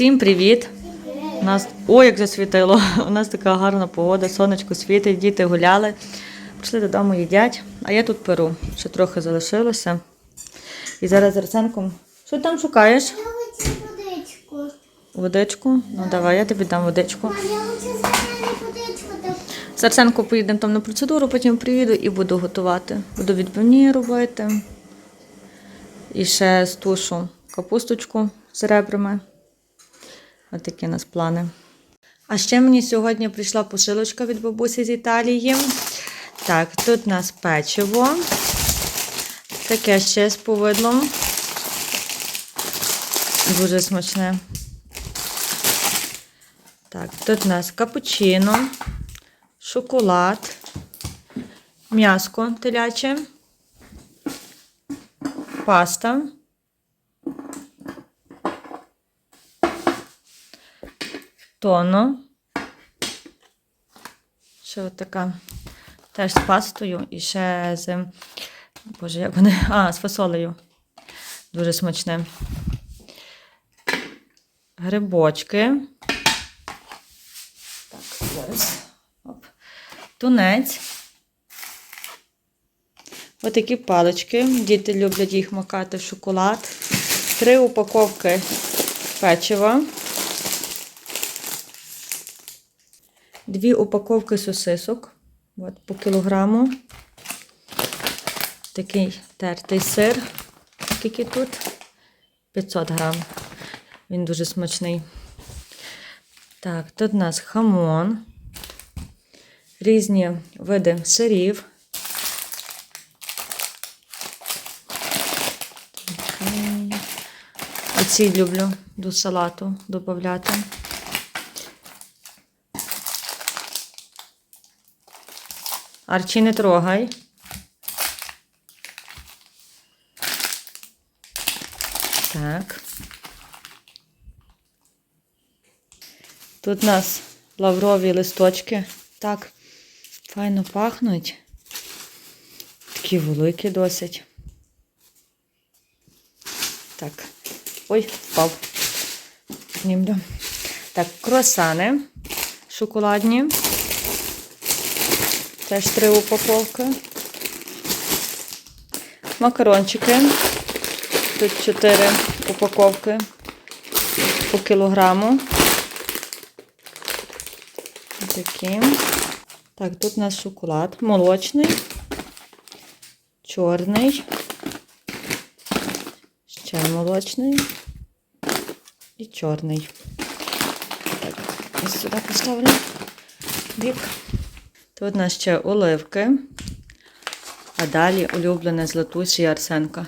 Всім привіт! У нас ой, як засвітило. У нас така гарна погода, сонечко світить, діти гуляли. Прийшли додому, їдять, а я тут перу. Ще трохи залишилося. І зараз з Арсенком. Що ти там шукаєш? Я хочу водичку. Водичку? Ну давай, я тобі дам водичку. Мам, я хочу водичку. З Арсенком поїдемо там на процедуру, потім приїду і буду готувати. Буду відбивні робити. І ще стушу капусточку з ребрами. Ось такі у нас плани. А ще мені сьогодні прийшла посилочка від бабусі з Італії. Так, тут у нас печиво. Таке ще з повидлом. Дуже смачне. Так, тут у нас капучино, шоколад, м'яско теляче, паста. Тоно. Ще от така теж з пастою і ще з. Боже, як вони. А, з фасолею. Дуже смачне. Грибочки. Так, зараз. Оп. Тунець. Ось такі палички. Діти люблять їх макати в шоколад. Три упаковки печива. Дві упаковки сосисок. От, по кілограму. Такий тертий сир. Скільки тут? 500 грам. Він дуже смачний. Так, тут у нас хамон, різні види сирів. Оці люблю до салату додати. Арчі не трогай. Так. Тут у нас лаврові листочки. Так, файно пахнуть. Такі великі досить. Так. Ой, впав. Знімлю. Так, круасани шоколадні. Теж три упаковки. Макарончики. Тут чотири упаковки по кілограму. Такі. Так, тут у нас шоколад молочний, чорний, ще молочний і чорний. Так, ось сюди поставлю бік. Тут у нас ще оливки, а далі улюблене з Латусі і Арсенка.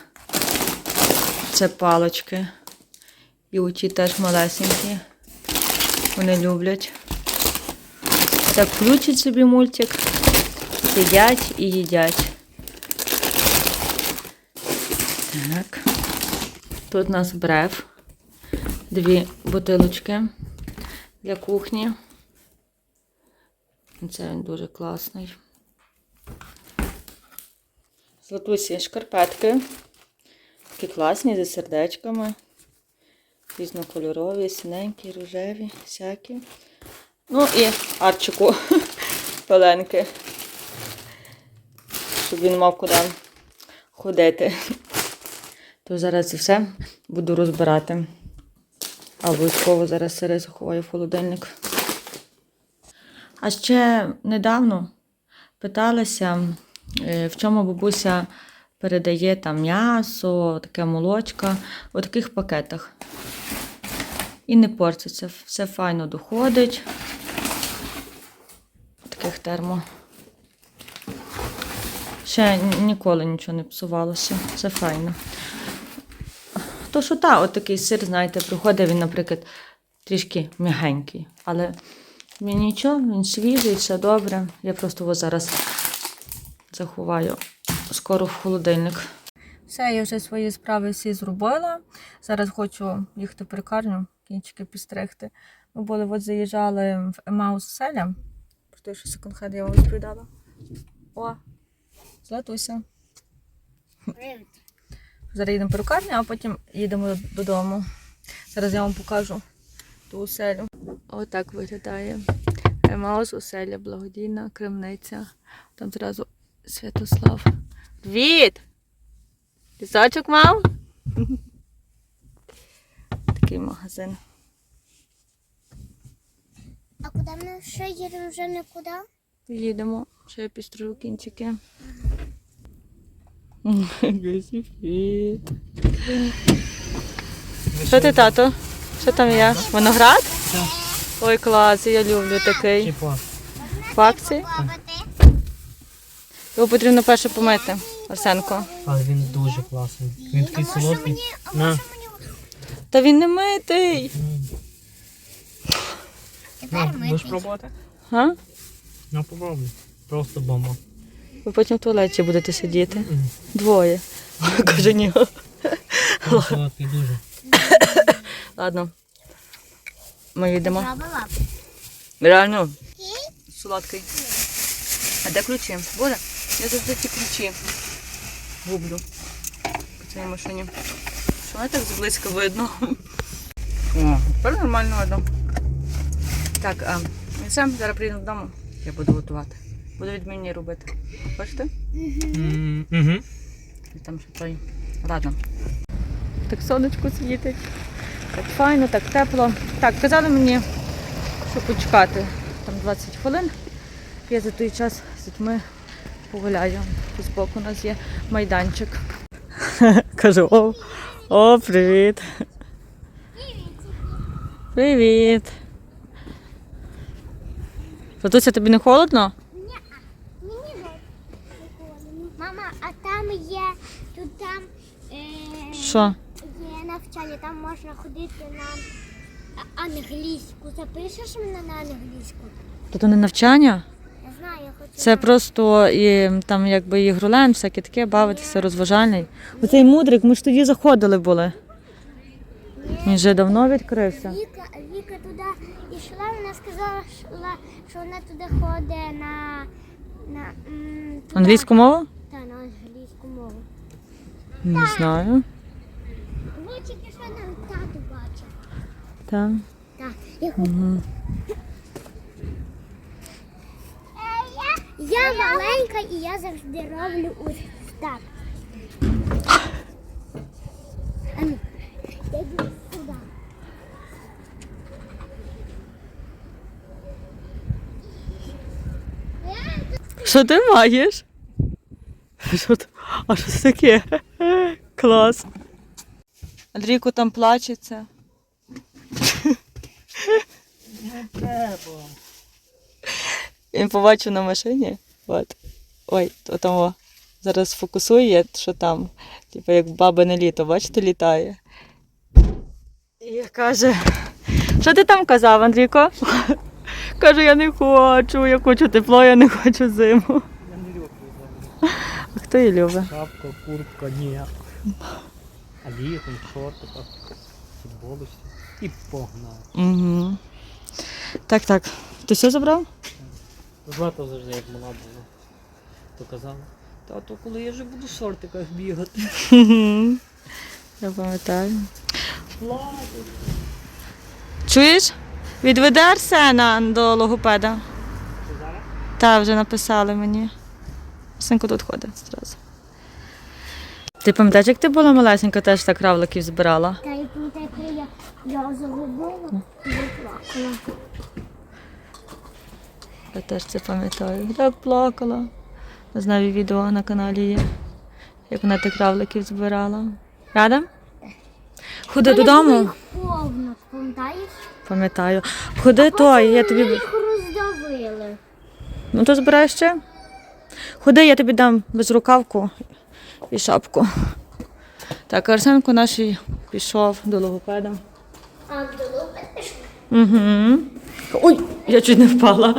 Це палочки. І оті теж малесенькі. Вони люблять. Так, включать собі мультик, сидять і їдять. Так. Тут у нас брев. Дві бутилочки для кухні. Це він дуже класний. Златусі шкарпетки. Такі класні зі сердечками. Різнокольорові, синенькі, рожеві, всякі. Ну і арчику пеленки. Щоб він мав куди ходити. То зараз це все буду розбирати. А обов'язково зараз сири заховаю в холодильник. А ще недавно питалася, е, в чому бабуся передає там м'ясо, таке молочко, у таких пакетах. І не портиться, все файно доходить. В таких термо. Ще ніколи нічого не псувалося, все файно. То що та, от такий сир, знаєте, приходить він, наприклад, трішки м'ягенький. Але він нічого, він свіжий, все добре. Я просто його зараз заховаю скоро в холодильник. Все, я вже свої справи всі зробила. Зараз хочу їхати в перекарню, кінчики підстригти. Ми були, от заїжджали в Емаус селя. Про те, що секонд-хенд я вам розповідала. О, златуся. Привіт. Зараз їдемо в перукарню, а потім їдемо додому. Зараз я вам покажу ту оселю. Отак виглядає. Емаус, оселя, благодійна, крамниця. Там зразу Святослав. Привіт! Лісочок мав? Такий магазин. А куди ми ще їдемо вже нікуди? Їдемо. Ще я підстрою кінчики. Привіт. Що ти, тато? Що там є? Виноград? Ой, клас, я люблю такий. В акції. Його потрібно перше помити, Арсенко. але він дуже класний. Він такий солодкий. На. Та він не митий. тепер На, будеш пробувати? А? Ну, попробуй. Просто бомба. Ви потім в туалеті будете сидіти. Двоє. Каже, ні. Солодкий дуже. Ладно. Ми їдемо. Реально. Солодкий. А де ключі? Буде? Я завжди ті ключі гублю по цій машині. Що мене так зблизька видно? О, тепер нормально видно. Так, а, і все, зараз приїду додому. Я буду готувати. Буду відмінні робити. Хочете? Угу. І там ще той. Ладно. Так сонечко світить. Так файно, так тепло. Так, казали мені, що почекати там 20 хвилин. Я за той час з дітьми погуляю. Тут збоку у нас є майданчик. Кажу, о, о, привіт. Привіт. Татуся, тобі не холодно? Мені не прикольно. Мама, а там є, тут там е, Що? Навчання, там можна ходити на англійську. Запишеш мене на англійську? Тут не навчання? Я знаю, я хочу. Це просто і, там якби ігролен, всяке таке, бавитися, розважальний. Оцей мудрик, ми ж тоді заходили були. Він вже давно відкрився. Віка, Віка туди йшла, вона сказала, що вона туди ходить на, на м, туди. Англійську мову? Та, на англійську мову. Не знаю. Ви тільки що нам тату бачив. Так. Так, я. Угу. Я маленька і я завжди роблю ось так. Я йду сюди. Що ти маєш? Що ти? А що це таке? Клас. Андрійко там плачеться. Не треба. Він побачив на машині. От. Ой, то там о, зараз фокусує, що там, типу як бабине літо, бачите, літає. І каже, що ти там казав, Андрійко? Каже, я не хочу, я хочу тепло, я не хочу зиму. Я не люблю взагалі. А хто її любить? Шапка, куртка, ні. Літом шортиках, футболочці. І погнав. Угу. Так, так. Ти все забрав? Злата завжди як мала була. То казала, тато, коли я вже буду в шортиках бігати. Я пам'ятаю. Чуєш? Відведи Арсена до логопеда. Зараз? Так, вже написали мені. Синку тут ходить зразу. Ти пам'ятаєш, як ти була малесенька, теж так равликів збирала? Та я пам'ятаю, коли я, я загубила і заплакала. Я теж це пам'ятаю. Так плакала. Не знаю, відео на каналі є. Як вона тих равликів збирала. Рада? Ходи додому. Повно, пам'ятаєш? Пам'ятаю. Ходи той, я тобі. Ми їх роздавили. Ну то збирай ще. Ходи, я тобі дам безрукавку і шапку. Так, Арсенко наш пішов до логопеда. А вдало пишеш? Угу. Ой, я чуть не впала.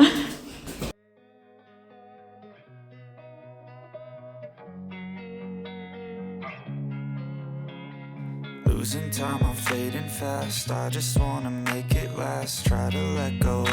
Losing time, I'm fading fast. I just wanna make it last. Try to let go of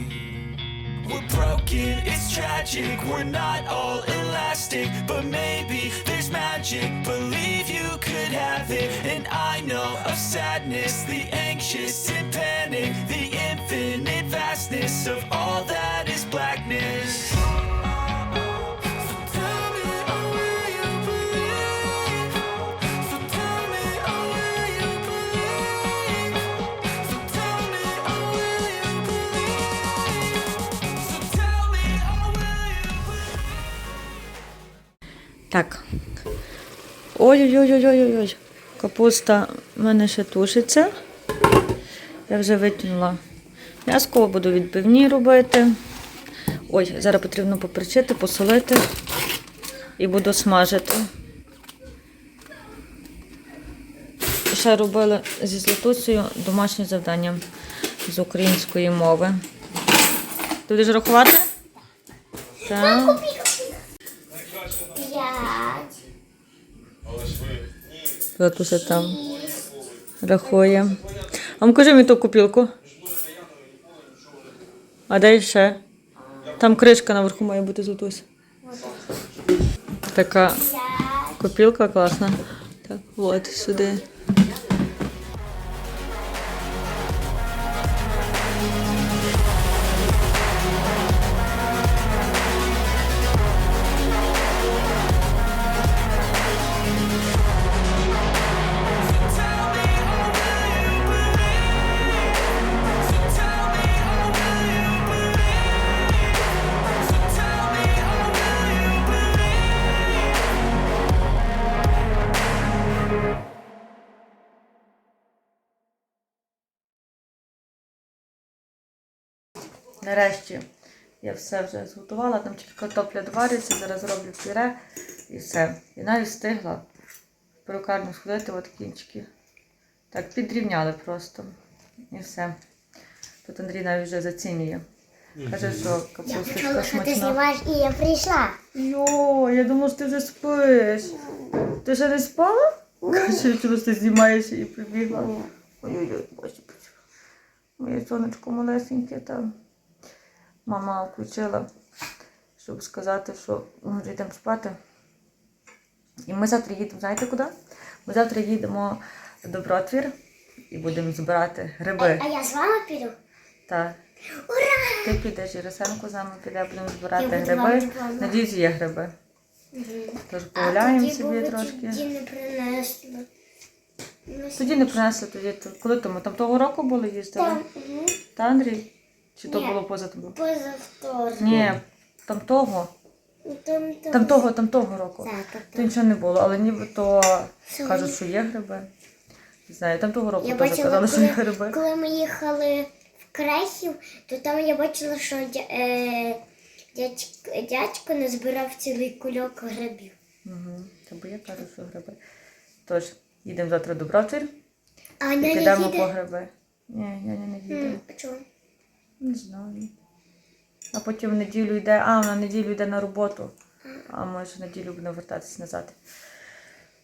We're broken, it's tragic, we're not all elastic, but maybe there's magic. Believe you could have it, and I know of sadness, the Так. Ой-ой-ой-ой-ой-ой. Капуста в мене ще тушиться. Я вже витягнула м'яско, буду відбивні робити. Ой, зараз потрібно поперчити, посолити і буду смажити. Ще робила зі Златусею домашнє завдання з української мови. Ти будеш рахувати? Так. П'ять. Татуся там рахує. А ну кажи мені ту купілку. А де ще? Там кришка наверху має бути Златуся. Така копілка класна. Так, от сюди. Нарешті я все вже зготувала, там тільки картопля довариться, зараз роблю пюре і все. І навіть встигла в перукарню сходити, от кінчики. Так, підрівняли просто. І все. Тут Андрій навіть вже зацінює. Каже, що Я капусточка почула, що ти смачна. знімаєш, і я прийшла. Йо, я думала, що ти вже спиш. Ти ще не спала? Каже, чому ти знімаєшся і прибігла. Ой-ой-ой, боже, боже. Моє сонечко малесеньке там. Мама включила, щоб сказати, що ми йдемо спати. І ми завтра їдемо, знаєте куди? Ми завтра їдемо до Бротвір і будемо збирати гриби. а я з вами піду. Так. Ура! Ти підеш, і Росенко з нами піде, будемо збирати буду гриби. вам. Надіюсь, є гриби. Тож А погуляємо тоді, собі трошки. Тоді не принесли. Ну, Тоді не принесли, тоді коли то ми там того року були їздили? Там, угу. Та Андрій? Чи то Ні. було поза тобою? позавторник. Ні, там того. Ну, Там, там, Там того, там того року. Так, так, То так. нічого не було, але нібито Сьогодні- кажуть, що є гриби. Не знаю, там того року Я теж бачила, казали, що є коли, гриби. коли ми їхали в Крехів, то там я бачила, що дя, е, дядько, дядько назбирав цілий кульок грибів. Угу. Та бо я кажу, що гриби. Тож, їдемо завтра до Бротвір А і няня підемо їде? по гриби. Ні, я не їде. М, а чого? Не знаю. А потім в неділю йде, а вона в неділю йде на роботу, а може в неділю буде вертатися назад.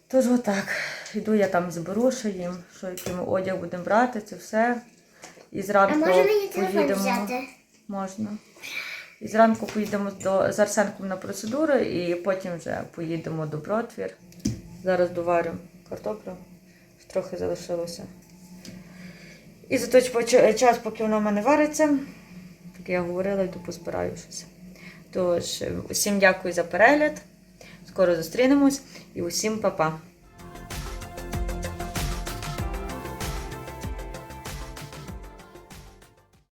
Тож отак. Йду, я там зберу ще їм, що який ми одяг будемо брати, це все. І А зранку може мені телефон взяти? Можна. І зранку поїдемо до, з Арсенком на процедури і потім вже поїдемо до Бротвір. Зараз доварю картоплю, трохи залишилося. І за той час, поки воно в мене вариться, як я говорила, йду позбираю щось. Тож, усім дякую за перегляд. Скоро зустрінемось і усім па-па.